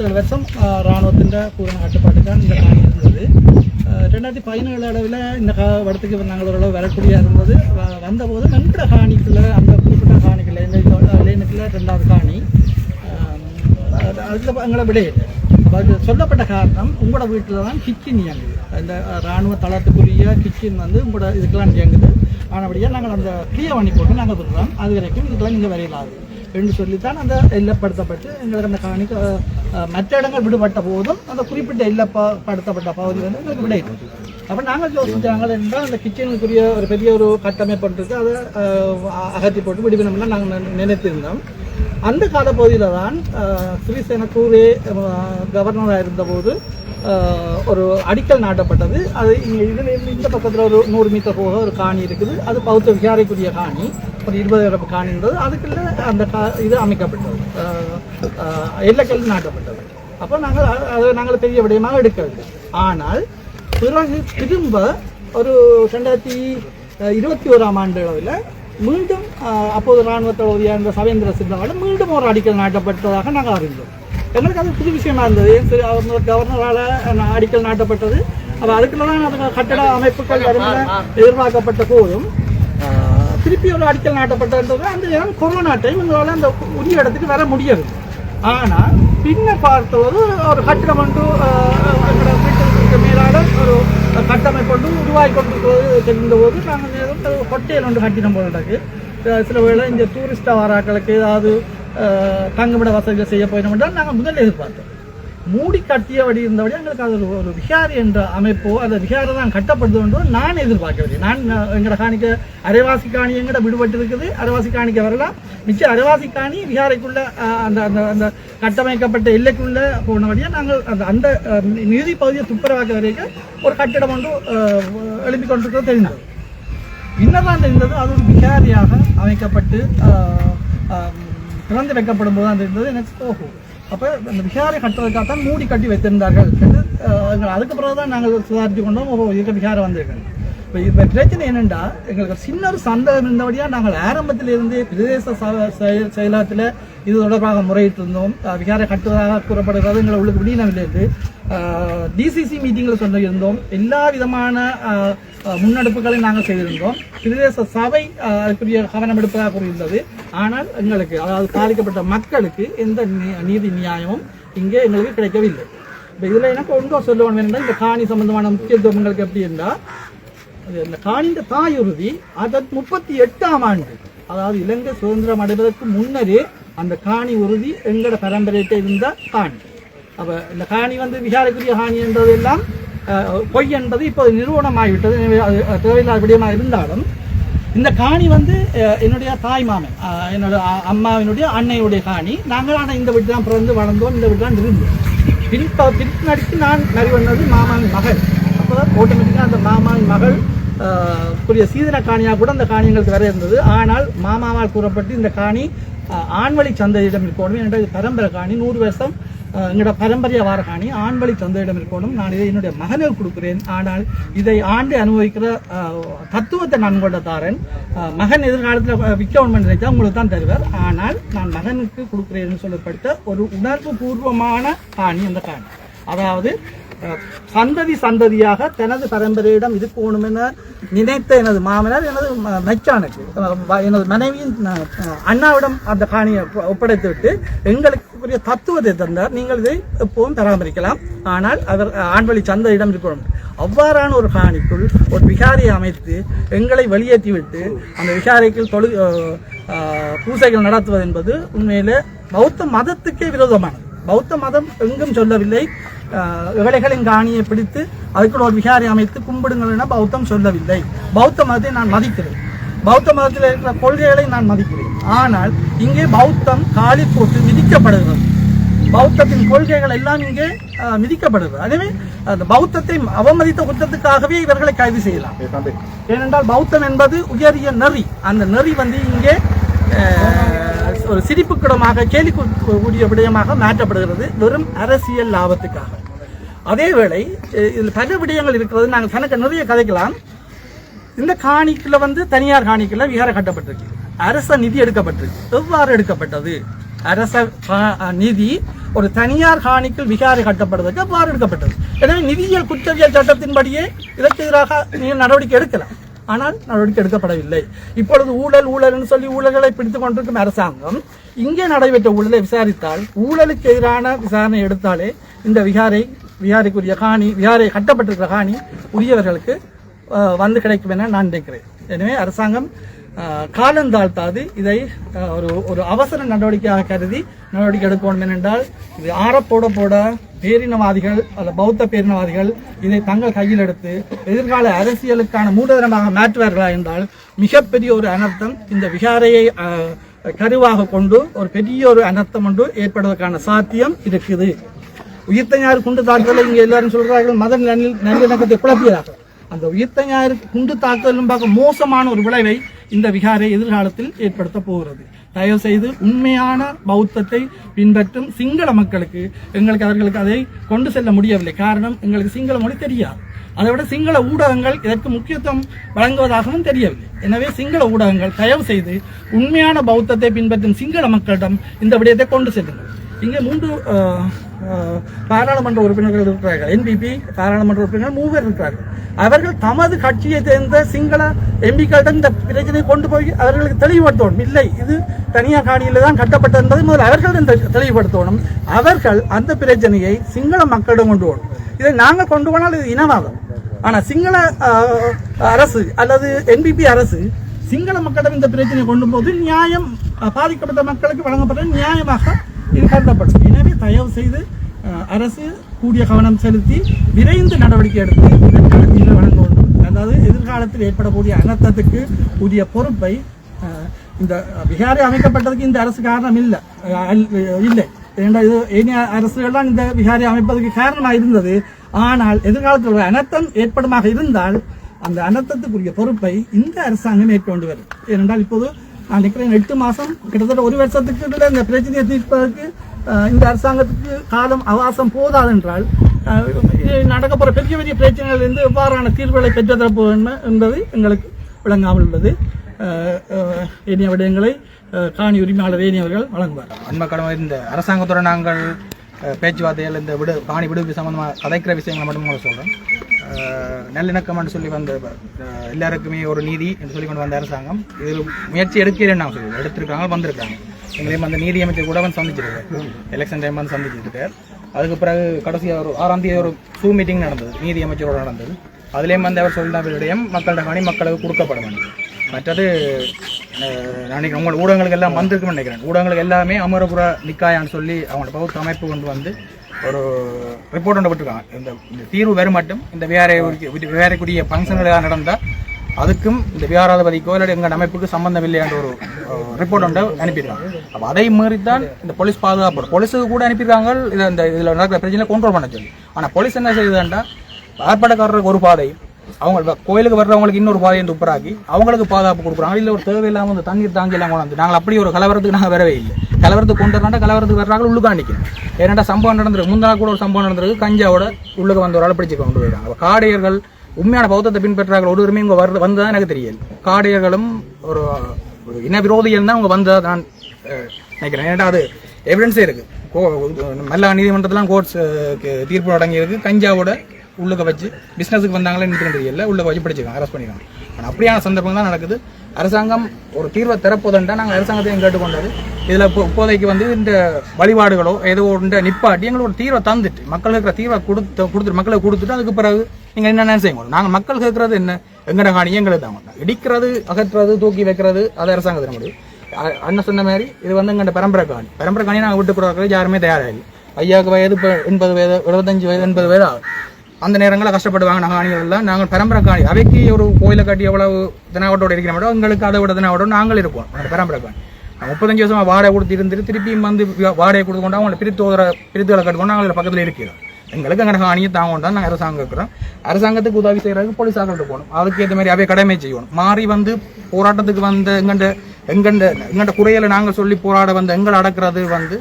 இருபத்தேழு வருஷம் இராணுவத்தின் பூரண தான் இந்த காணி இருந்தது. ரெண்டாயிரத்தி பதினேழு அளவில் இந்த கா இடத்துக்கு நாங்கள் ஓரளவு வரக்கூடிய இருந்தது. வ- வந்தபோது நன்ற காணிக்குள்ள அந்த குறிப்பிட்ட காணிக்குள்ள இந்த லேனுக்குள்ள ரெண்டாவது காணி. அதில் எங்களை விடையில்லை அது சொல்லப்பட்ட காரணம் உங்களோட வீட்டில் தான் கிச்சன் இயங்குது. இந்த இராணுவ ராணுவ தளத்துக்குரிய கிச்சன் வந்து உங்களோட இதுக்கெல்லாம் இயங்குது. ஆனபடியாக நாங்கள் அந்த கிளியர் பண்ணி போட்டு நாங்கள் விடுறோம். அது வரைக்கும் இதுக்கெல்லாம் நீங்கள் வரையலாது என்று சொல்லித்தான் அந்த எல்லப்படுத்தப்பட்டு எங்களுக்கு அந்த காணிக்க மற்ற இடங்கள் விடுபட்ட போதும் அந்த குறிப்பிட்ட இல்லப்படுத்தப்பட்ட பகுதி வந்து எங்களுக்கு விடை. அப்போ நாங்கள் யோசிச்சாங்கள் என்றால் அந்த கிச்சனுக்குரிய ஒரு பெரிய ஒரு கட்டமைப்பு இருக்குது அதை அகற்றி போட்டு விடுவினோம்னா நாங்கள் நினைத்திருந்தோம். அந்த காலப்பகுதியில் தான் ஸ்ரீசேன கூரே கவர்னராக இருந்தபோது ஒரு அடிக்கல் நாட்டப்பட்டது. அது இங்கே இதில் இருந்து இந்த பக்கத்தில் ஒரு நூறு மீட்டர் போக ஒரு காணி இருக்குது. அது பௌத்த விகாரைக்குரிய காணி. ஒரு இருபது இறப்பு காணி இருந்தது அதுக்குள்ள அந்த கா இது அமைக்கப்பட்டது. அஹ், எல்லைக்கல் நாட்டப்பட்டது. அப்போ நாங்கள் அதை நாங்கள் பெரிய விடயமாக எடுக்கவில்லை ஆனால் பிறகு திரும்ப ஒரு ரெண்டாயிரத்தி இருபத்தி ஓராம் ஆண்டு அளவில் மீண்டும் அப்போது இராணுவ தளபதியாக இருந்த சவேந்திர சின்னவாடு மீண்டும் ஒரு அடிக்கல் நாட்டப்பட்டதாக நாங்கள் அறிந்தோம். எங்களுக்கு அது புது விஷயமா இருந்தது. சரி அவர் கவர்னரால் அடிக்கல் நாட்டப்பட்டது. அப்போ அதுக்குள்ள தான் அது கட்டட அமைப்புகள் எதிர்பார்க்கப்பட்ட போதும் திருப்பி ஒரு அடிக்கல் நாட்டப்பட்டது அந்த நேரம் கொரோனா டைம் எங்களால் அந்த உரிய இடத்துக்கு வர முடியாது ஆனால் பின்ன பார்த்தபோது ஒரு கட்டிடம் ஒன்று அஹ், எங்களோட வீட்டுக்கு மேலால ஒரு கட்டமைப்பு ஒன்று உருவாகி கொண்டிருக்கிறது தெரிந்தபோது நாங்கள் நேரம் ஹோட்டல் ஒன்று கட்டிடம் போனதுக்கு சில வேளை இந்த டூரிஸ்ட் வாராக்களுக்கு ஏதாவது தங்குமிட வசதிகள் செய்ய போயிடணும் என்றால் நாங்கள் முதல் எதிர்பார்த்தோம். மூடி கட்டியபடி இருந்தபடி எங்களுக்கு அது ஒரு ஒரு விகாரி என்ற அமைப்போ அந்த விகாரம் தான் கட்டப்படுது என்று நான் எதிர்பார்க்கவில்லை. நான் எங்கட காணிக்க அரைவாசி காணி எங்கட விடுபட்டு இருக்குது அரைவாசி காணிக்க வரலாம். மிச்சம் அரைவாசி காணி விகாரைக்குள்ள அந்த அந்த அந்த கட்டமைக்கப்பட்ட எல்லைக்குள்ள போனபடியாக நாங்கள் அந்த அந்த நிதி பகுதியை துப்புரவாக்க வரைக்கும் ஒரு கட்டிடம் ஒன்று எழுப்பிக் கொண்டிருக்கிறது தெரிந்தது. இன்னதான் தெரிந்தது அது ஒரு விகாரியாக அமைக்கப்பட்டு திறந்து வைக்கப்படும் போது தான் தெரிந்தது. எனக்கு ஓஹோ. அப்போ அந்த விகாரை கட்டுறதுக்காக தான் மூடி கட்டி வைத்திருந்தார்கள் என்று அதுக்கு பிறகு தான் நாங்கள் சுதாரித்து கொண்டோம். ஓஹோ இருக்க வந்திருக்கோம் இப்போ இப்போ பிரச்சனை என்னென்னா எங்களுக்கு சின்ன ஒரு சந்தேகம் இருந்தபடியாக நாங்கள் ஆரம்பத்தில் இருந்தே பிரதேச ச- செயல் செயலகத்தில் இது தொடர்பாக முறையிட்டு இருந்தோம் ஆஹ், விகாரை கட்டுவதாக கூறப்படுகிறது. எங்களை உள்ளுக்கு விடியனவில்லை டிசிசி மீட்டிங்கில் சொல்லியிருந்தோம். எல்லா விதமான முன்னெடுப்புகளையும் நாங்கள் செய்திருந்தோம். பிரதேச சபை அதுக்குரிய கவனம் எடுப்பதாக கூறியிருந்தது. ஆனால் எங்களுக்கு அதாவது பாதிக்கப்பட்ட மக்களுக்கு எந்த நீதி நியாயமும் இங்கே எங்களுக்கு கிடைக்கவில்லை. இப்போ இதில் எனக்கு ஒன்றும் சொல்ல வேண்டும் என்றால் இந்த காணி சம்பந்தமான முக்கியத்துவம் எங்களுக்கு எப்படி இருந்தால் இந்த காணிந்த தாயுறுதி அதற்கு முப்பத்தி எட்டாம் ஆண்டு அதாவது இலங்கை சுதந்திரம் அடைவதற்கு முன்னரே அந்த காணி உறுதி எங்களோட பரம்பரையிட்ட இருந்த காணி. அப்போ இந்த காணி வந்து விசாரக்குரிய காணி என்றதெல்லாம் எல்லாம் பொய் என்பது இப்போ நிறுவனமாகிவிட்டது எனவே அது தேவையில்லாத விடயமாக இருந்தாலும் இந்த காணி வந்து என்னுடைய தாய் மாமன் என்னோட அம்மாவினுடைய அன்னையுடைய காணி. நாங்கள் ஆனால் இந்த வீட்டு தான் பிறந்து வளர்ந்தோம் இந்த வீட்டு தான் இருந்தோம். பின் பின்னாடிக்கு நான் நறி வந்தது மாமாவின் மகள். அப்போ ஆட்டோமேட்டிக்காக அந்த மாமாவின் மகள் கூடிய சீதன காணியாக கூட அந்த காணி எங்களுக்கு வர இருந்தது. ஆனால் மாமாவால் கூறப்பட்டு இந்த காணி ஆண்வழி சந்தையிடம் இருக்கணும். என்னுடைய பரம்பரை காணி நூறு வருஷம் எங்களோட பரம்பரையா வர காணி. ஆண்வழி சந்தையிடம் இருக்கணும். நான் இதை என்னுடைய மகனுக்கு கொடுக்குறேன். ஆனால் இதை ஆண்டு அனுபவிக்கிற தத்துவத்தை நான் கொண்ட தாரன் மகன் எதிர்காலத்தில் விற்கணும் நினைச்சா உங்களுக்கு தான் தருவார். ஆனால் நான் மகனுக்கு கொடுக்குறேன்னு சொல்லப்பட்ட ஒரு உணர்வு பூர்வமான காணி அந்த காணி. அதாவது சந்ததி சந்ததியாக தனது பரம்பரையிடம் இருக்கணும் என நினைத்த எனது மாமனார் எனது ம- மச்சானுக்கு எனது மனைவியின் அண்ணாவிடம் அந்த காணியை ஒப்படைத்துவிட்டு ஒப்படைத்து விட்டு எங்களுக்குரிய தத்துவத்தை தந்தார். நீங்கள் இதை எப்பவும் பராமரிக்கலாம். ஆனால் அவர் ஆண்வழி சந்தையிடம் இருக்கணும் அவ்வாறான ஒரு காணிக்குள் ஒரு விகாரியை அமைத்து எங்களை வெளியேற்றிவிட்டு அந்த விகாரைக்குள் தொழு பூசைகள் நடத்துவது என்பது உண்மையிலே பௌத்த மதத்துக்கே விரோதமானது. பௌத்த மதம் எங்கும் சொல்லவில்லை. ஏழைகளின் காணியை பிடித்து அதுக்குள்ள ஒரு விகாரை அமைத்து கும்பிடுங்கள் என பௌத்தம் சொல்லவில்லை. பௌத்த மதத்தை நான் மதிக்கிறேன். பௌத்த மதத்தில் இருக்கிற கொள்கைகளை நான் மதிக்கிறேன். ஆனால் இங்கே பௌத்தம் காலி போட்டு மிதிக்கப்படுகிறது. பௌத்தத்தின் கொள்கைகள் எல்லாம் இங்கே மிதிக்கப்படுகிறது. எனவே அந்த பௌத்தத்தை அவமதித்த குற்றத்துக்காகவே இவர்களை கைது செய்யலாம். ஏனென்றால் பௌத்தம் என்பது உயரிய நெறி. அந்த நெறி வந்து இங்கே ஒரு சிரிப்புக்கிடமாக கேலி கூடிய விடயமாக மாற்றப்படுகிறது வெறும் அரசியல் லாபத்துக்காக. அதேவேளை இதில் பல விடயங்கள் இருக்கிறது. நாங்கள் தனக்கு நிறைய கதைக்கலாம். இந்த காணிக்கில் வந்து தனியார் காணிக்கில் விகாரம் கட்டப்பட்டிருக்கு. அரச நிதி எடுக்கப்பட்டிருக்கு. எவ்வாறு எடுக்கப்பட்டது? அரச நிதி ஒரு தனியார் காணிக்கில் விகாரம் கட்டப்படுவதற்கு எவ்வாறு எடுக்கப்பட்டது? எனவே நிதியியல் குற்றவியல் சட்டத்தின்படியே இதற்கு எதிராக நீங்கள் நடவடிக்கை எடுக்கலாம். ஆனால் நடவடிக்கை எடுக்கப்படவில்லை. இப்பொழுது ஊழல் ஊழல்னு சொல்லி ஊழல்களை பிடித்துக் கொண்டிருக்கும் அரசாங்கம் இங்கே நடைபெற்ற ஊழலை விசாரித்தால் ஊழலுக்கு எதிரான விசாரணை எடுத்தாலே இந்த விகாரை விகாரைக்குரிய காணி விகாரை கட்டப்பட்டிருக்கிற காணி உரியவர்களுக்கு வந்து கிடைக்கும் என நான் நினைக்கிறேன். எனவே அரசாங்கம் காலம் தாழ்த்தாது இதை ஒரு ஒரு அவசர நடவடிக்கையாக கருதி நடவடிக்கை எடுக்கணும் ஏனென்றால் இது ஆறப்போட போட பேரினவாதிகள் அல்ல பௌத்த பேரினவாதிகள் இதை தங்கள் கையில் எடுத்து எதிர்கால அரசியலுக்கான மூலதனமாக மாற்றுவார்களா என்றால் மிகப்பெரிய ஒரு அனர்த்தம் இந்த விகாரையை கருவாக கொண்டு ஒரு பெரிய ஒரு அனர்த்தம் ஒன்று ஏற்படுவதற்கான சாத்தியம் இருக்குது உயிர்த்தஞ்சாறு குண்டு தாக்குதலை இங்கே எல்லாரும் சொல்கிறார்கள் மத நல்ல- நல்லிணக்கத்தை குழப்பியதாக. அந்த உயிர்த்தஞாறு குண்டு தாக்குதலும் பார்க்க மோசமான ஒரு விளைவை இந்த விகாரை எதிர்காலத்தில் ஏற்படுத்த போகிறது. தயவு செய்து உண்மையான பௌத்தத்தை பின்பற்றும் சிங்கள மக்களுக்கு எங்களுக்கு அவர்களுக்கு அதை கொண்டு செல்ல முடியவில்லை. காரணம் எங்களுக்கு சிங்கள மொழி தெரியாது. அதை விட சிங்கள ஊடகங்கள் இதற்கு முக்கியத்துவம் வழங்குவதாகவும் தெரியவில்லை. எனவே சிங்கள ஊடகங்கள் தயவு செய்து உண்மையான பௌத்தத்தை பின்பற்றும் சிங்கள மக்களிடம் இந்த விடயத்தை கொண்டு செல்லுங்கள். இங்கே மூன்று பாராளுமன்ற உறுப்பினர்கள் இருக்கிறார்கள். என்பிபி பாராளுமன்ற உறுப்பினர்கள் மூவர் இருக்கிறார்கள். அவர்கள் தமது கட்சியை சேர்ந்த சிங்கள எம்பிக்களிடம் இந்த பிரச்சனையை கொண்டு போய் அவர்களுக்கு தெளிவுபடுத்தணும். இல்லை இது தனியார் காணியில் தான் கட்டப்பட்டது என்பதை முதல் அவர்கள் தெளிவுபடுத்தணும். அவர்கள் அந்த பிரச்சனையை சிங்கள மக்களிடம் கொண்டு போகணும். இதை நாங்கள் கொண்டு போனால் இது இனவாதம். ஆனால் சிங்கள அரசு அல்லது என்பிபி அரசு சிங்கள மக்களிடம் இந்த பிரச்சனையை கொண்டு போது நியாயம் பாதிக்கப்பட்ட மக்களுக்கு வழங்கப்பட்ட நியாயமாக இது கருதப்படும் எனவே தயவு செய்து அரசு கூடிய கவனம் செலுத்தி விரைந்து நடவடிக்கை எடுத்து இதற்கான தீர்வு வழங்க வேண்டும். அதாவது எதிர்காலத்தில் ஏற்படக்கூடிய அனர்த்தத்துக்கு உரிய பொறுப்பை இந்த விகாரை அமைக்கப்பட்டதுக்கு இந்த அரசு காரணம் இல்லை இல்லை. ஏனென்றால் இது ஏனைய அரசுகள்லாம் இந்த விகாரை அமைப்பதற்கு காரணமாக இருந்தது. ஆனால் எதிர்காலத்தில் ஒரு அனர்த்தம் ஏற்படுமாக இருந்தால் அந்த அனர்த்தத்துக்குரிய பொறுப்பை இந்த அரசாங்கம் ஏற்கொண்டு வரும். ஏனென்றால் இப்போது நான் நினைக்கிறேன் எட்டு மாதம் கிட்டத்தட்ட ஒரு வருஷத்துக்கு இந்த பிரச்சனையை தீர்ப்பதற்கு இந்த அரசாங்கத்துக்கு காலம் அவகாசம் போதாது என்றால் இது நடக்க போகிற பெரிய பெரிய பிரச்சனைகள் இருந்து எவ்வாறான தீர்வுகளை பெற்றுத்தரப்போம் என்பது எங்களுக்கு விளங்காமல் உள்ளது இனிய விடயங்களை காணி உரிமையாளர் ஏனியவர்கள் வழங்குவார் அண்மை கடமை இந்த அரசாங்கத்துடன் நாங்கள் பேச்சுவார்த்தைகள் இந்த விடு காணி விடுவிப்பு சம்பந்தமாக கதைக்கிற விஷயங்களை மட்டும் சொல்கிறோம் நல்லிணக்கம்னு சொல்லி வந்த எல்லாருக்குமே ஒரு நீதி என்று சொல்லி கொண்டு வந்த அரசாங்கம். இதில் முயற்சி எடுக்கிறேன்னு நான் சொல்லி எடுத்திருக்காங்க வந்திருக்காங்க எங்களையும் அந்த நீதி அமைச்சர் கூட வந்து சந்திச்சிருக்காரு. எலெக்ஷன் டைம் வந்து சந்திச்சிருக்காரு. அதுக்கு பிறகு கடைசியாக ஒரு ஆறாம் தேதி ஒரு சூ மீட்டிங் நடந்தது. நீதி அமைச்சரோட நடந்தது. அதுலேயும் வந்து அவர் சொல்லின விடயம் மக்களோட கணி மக்களுக்கு கொடுக்கப்பட வேண்டும் மற்றது நினைக்கிறேன் உங்கள் ஊடகங்களுக்கு எல்லாம் வந்திருக்குன்னு நினைக்கிறேன். ஊடகங்களுக்கு எல்லாமே அமரபுர நிக்காயான்னு சொல்லி அவங்களோட பௌத்த அமைப்பு கொண்டு வந்து ஒரு ரிப்போர்ட் ஒன்று விட்டுருக்காங்க. இந்த இந்த தீர்வு வரும் மட்டும் இந்த விகாரை விகாரைக்குரிய ஃபங்க்ஷன்கள் நடந்தால் அதுக்கும் இந்த விகாராதிபதிக்கோ இல்லை எங்கள் அமைப்புக்கு சம்மந்தம் இல்லையான்ற ஒரு ரிப்போர்ட் ஒன்றை அனுப்பியிருக்காங்க. அப்போ அதை மீறித்தான் இந்த போலீஸ் பாதுகாப்பு போலீஸுக்கு கூட அனுப்பியிருக்காங்க. இதை இந்த இதில் நடக்கிற பிரச்சனை கண்ட்ரோல் பண்ண சொல்லி. ஆனால் போலீஸ் என்ன செய்யுதுன்னா ஆர்ப்பாட்டக்காரருக்கு ஒரு பாதை. அவங்க கோயிலுக்கு வர்றவங்களுக்கு இன்னொரு பாதையை துப்புராக்கி அவங்களுக்கு பாதுகாப்பு கொடுக்குறாங்க. இல்லை ஒரு தேவையில்லாமல் வந்து தண்ணீர் தாங்கி எல்லாம் கொண்டாந்து நாங்கள் அப்படி ஒரு கலவரத்துக்கு நாங்கள் வரவே இல்லை. கலவரத்துக்கு கொண்டு வராண்டா கலவரத்துக்கு வர்றாங்க உள்ளுக்கா நிற்கணும் ஏன்னா சம்பவம் நடந்திருக்கு. முந்தா கூட ஒரு சம்பவம் நடந்திருக்கு. கஞ்சாவோட உள்ளுக்கு வந்து ஒரு ஆள் பிடிச்சு கொண்டு போயிடுறாங்க அப்போ காடையர்கள் உண்மையான பௌத்தத்தை பின்பற்றார்கள். ஒரு இங்கே வருது வந்ததான் எனக்கு தெரியல. காடையர்களும் ஒரு இன விரோதிகள் தான் அவங்க வந்ததாக நான் நினைக்கிறேன். ஏன்னா அது எவிடன்ஸே இருக்குது கோ மல்லா நீதிமன்றத்திலாம் கோர்ட்ஸ் தீர்ப்பு அடங்கியிருக்கு கஞ்சாவோட உள்ளுக்க வச்சு பிஸ்னஸுக்கு வந்தாங்களே நின்று தெரியல. உள்ளே வச்சு பிடிச்சிருக்காங்க அரெஸ்ட் பண்ணிடுவாங்க ஆனால் அப்படியான சந்தர்ப்பம் தான் நடக்குது. அரசாங்கம் ஒரு தீர்வை திறப்போதுண்டா நாங்கள் அரசாங்கத்தையும் கேட்டுக்கொண்டது இதில் இப்போ இப்போதைக்கு வந்து இந்த வழிபாடுகளோ ஏதோ ஒன்று நிப்பாட்டி எங்களுக்கு ஒரு தீர்வை தந்துட்டு மக்கள் இருக்கிற தீர்வை கொடுத்து கொடுத்துட்டு மக்களை கொடுத்துட்டு அதுக்கு பிறகு நீங்கள் என்ன செய்யணும்? நாங்கள் மக்கள் கேட்கறது என்ன? எங்கட காணி எங்களுக்கு தான் இடிக்கிறது அகற்றுறது தூக்கி வைக்கிறது அது அரசாங்கத்தின முடியும் அண்ணன் சொன்ன மாதிரி இது வந்து எங்கள்கிட்ட பரம்பரை காணி. பரம்பரை காணி நாங்கள் விட்டு கொடுக்கறது யாருமே தயாராக இல்லை. ஐயாவுக்கு வயது இப்போ எண்பது வயது எழுபத்தஞ்சு வயது எண்பது வயது ஆகும் அந்த நேரங்களில் கஷ்டப்படுவாங்க. நாங்கள் காணிகள் நாங்கள் பரம்பரை காணி அவைக்கு ஒரு கோயிலை கட்டி எவ்வளவு தினாவட்டோடு இருக்கிற மாட்டோம் எங்களுக்கு அதை விட தினாவட்டோம் நாங்கள் இருப்போம். பரம்பரை காணி முப்பத்தஞ்சு வருஷமாக வாடகை கொடுத்து இருந்துட்டு திருப்பியும் வந்து வாடகை கொடுத்து கொண்டு அவங்களை பிரித்து ஓதுற பிரித்து கட்டுக்கொண்டு நாங்கள் பக்கத்தில் இருக்கிறோம். எங்களுக்கு அங்கே ஹானியை தாங்க தான் நாங்கள் அரசாங்கம் இருக்கிறோம். அரசாங்கத்துக்கு உதவி செய்கிறதுக்கு போலீஸ் போகணும். அதுக்கு ஏற்ற மாதிரி அவை கடமை செய்யணும். மாறி வந்து போராட்டத்துக்கு வந்த எங்கண்ட எங்கண்ட எங்கண்ட குறையில நாங்கள் சொல்லி போராட வந்த எங்களை அடக்கிறது வந்து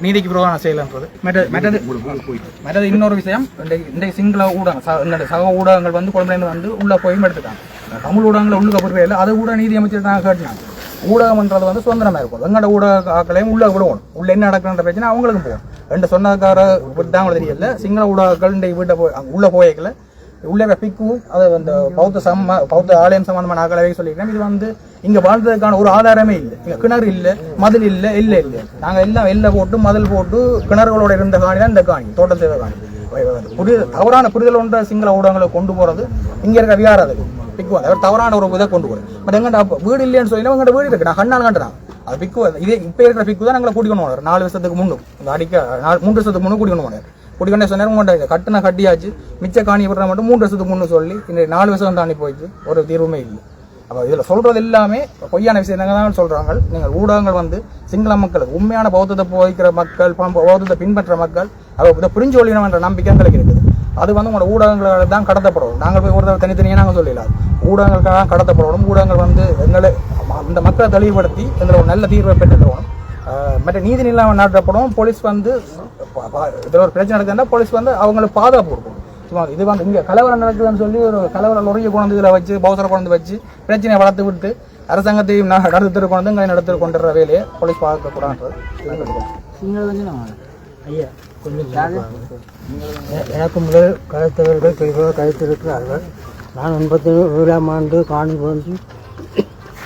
நீதிக்கு விரோதமான செயல்ன்றது. மற்ற- மற்றது மற்றது இன்னொரு விஷயம் இன்றைக்கு சிங்கள ஊடகம் ச- சக ஊடகங்கள் வந்து குழந்தைங்க வந்து உள்ள போய் எடுத்துட்டாங்க. தமிழ் ஊடகங்களை உள்ளுக்க இல்லை அதை கூட நீதி அமைச்சர் தான் கேட்டாங்க ஊடகம்ன்றது வந்து சுதந்திரமா இருக்கும். எங்களோட ஊடக ஆக்களையும் உள்ள விடுவோம். உள்ள என்ன நடக்குன்ற பிரச்சனை அவங்களுக்கும் போகும். ரெண்டு சொந்தக்கார தான் தெரியல. சிங்கள ஊடகங்கள் இன்றைக்கு வீட்டை போய் உள்ளே உள்ள உள்ளே பிக்கு அது அந்த பௌத்த சம்ம பௌத்த ஆலயம் சம்பந்தமான ஆக்களவே சொல்லிக்கிறேன் இது வந்து இங்கே வாழ்ந்ததுக்கான ஒரு ஆதாரமே இல்லை. இங்கே கிணறு இல்லை மதில் இல்லை இல்லை இல்லை. நாங்கள் எல்லாம் எல்லை போட்டு மதில் போட்டு கிணறுகளோட இருந்த காணி தான் இந்த காணி தோட்டத்தை காணி. புரிய தவறான புரிதல் ஒன்ற சிங்கள ஊடகங்களை கொண்டு போகிறது இங்கே இருக்க விகாரத்துக்கு பிக்குவாங்க. அவர் தவறான ஒரு இதை கொண்டு போகிறேன் பட் எங்கள்கிட்ட அப்போ வீடு இல்லைன்னு சொல்லி உங்கள்கிட்ட வீடு இருக்கு? நான் கண்ணால் கண்டுறான். அது பிக்கு இதே இப்போ இருக்கிற பிக்கு தான் நாங்கள் கூட்டிக்கணும் நாலு வருஷத்துக்கு முன்னு அடிக்க நாலு மூன்று வருஷத்துக்கு முன்னு கூட்டிக்கணும் போனார் சொன்னார் உங்கள்கிட்ட கட்டுன கட்டியாச்சு மிச்ச காணி விடுற மட்டும் மூன்று வருஷத்துக்கு முன்னு சொல்லி இந்த நாலு வருஷம் தாண்டி போயிடுச்சு. ஒரு தீர்வுமே இல்லை. அப்போ இதில் சொல்கிறது எல்லாமே பொய்யான விஷயம் தான் சொல்கிறாங்க நீங்கள் ஊடகங்கள் வந்து சிங்கள மக்களுக்கு உண்மையான பௌத்தத்தை போதிக்கிற மக்கள் பௌத்தத்தை பின்பற்ற மக்கள் அதை இதை புரிஞ்சு கொள்ளணும் என்ற நம்பிக்கை எங்களுக்கு இருக்குது. அது வந்து உங்களோட ஊடகங்களால் தான் கடத்தப்படும். நாங்கள் போய் ஒரு தடவை தனித்தனியாக நாங்கள் சொல்லலாம் ஊடகங்களுக்காக தான் கடத்தப்படணும். ஊடகங்கள் வந்து எங்களை அந்த மக்களை தெளிவுபடுத்தி எங்களை ஒரு நல்ல தீர்வை பெற்றுருவோம் மற்ற நீதி நிலையம் நாட்டப்படும் போலீஸ் வந்து இதில் ஒரு பிரச்சனை நடக்குதுன்னா போலீஸ் வந்து அவங்களுக்கு பாதுகாப்பு கொடுக்கும் சும்மா இது வந்து இங்கே கலவரம் நடக்குதுன்னு சொல்லி ஒரு கலவர லொறியை இதில் வச்சு பௌசரை கொண்டு வச்சு பிரச்சனையை வளர்த்து விட்டு அரசாங்கத்தையும் நான் நடத்திட்டு கொண்டு இங்கே நடத்தி கொண்டுற வேலையை போலீஸ் பார்க்கக்கூடாது ஐயா எனக்கு முதல் கலைத்தவர்கள் தெளிவாக கலைத்திருக்கிறார்கள் நான் எண்பத்தி ஏழாம் ஆண்டு காணி போன்று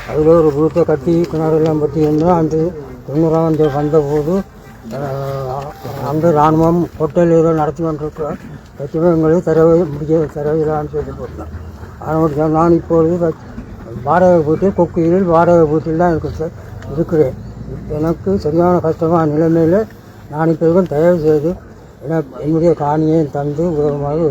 அதில் ஒரு வீட்டை கட்டி கிணறுலாம் பற்றி இருந்தோம் அந்த தொண்ணூறாம் ஆண்டு வந்தபோது அந்த இராணுவம் ஹோட்டலில் ஏதோ நடத்தி கொண்டிருக்கிறார் பிரச்சனை எங்களுக்கு தர முடிய தரவில்லைன்னு சொல்லி போட்டேன் ஆனால் நான் இப்பொழுது வாடகை வீட்டில் கொக்குயில் வாடகை வீட்டில் தான் இருக்கு சார். இருக்கிறேன். எனக்கு சரியான கஷ்டமான நிலைமையில் நான் இப்போ தயவு செய்து எனக்கு என்னுடைய காணியை தந்து உதவுமாறு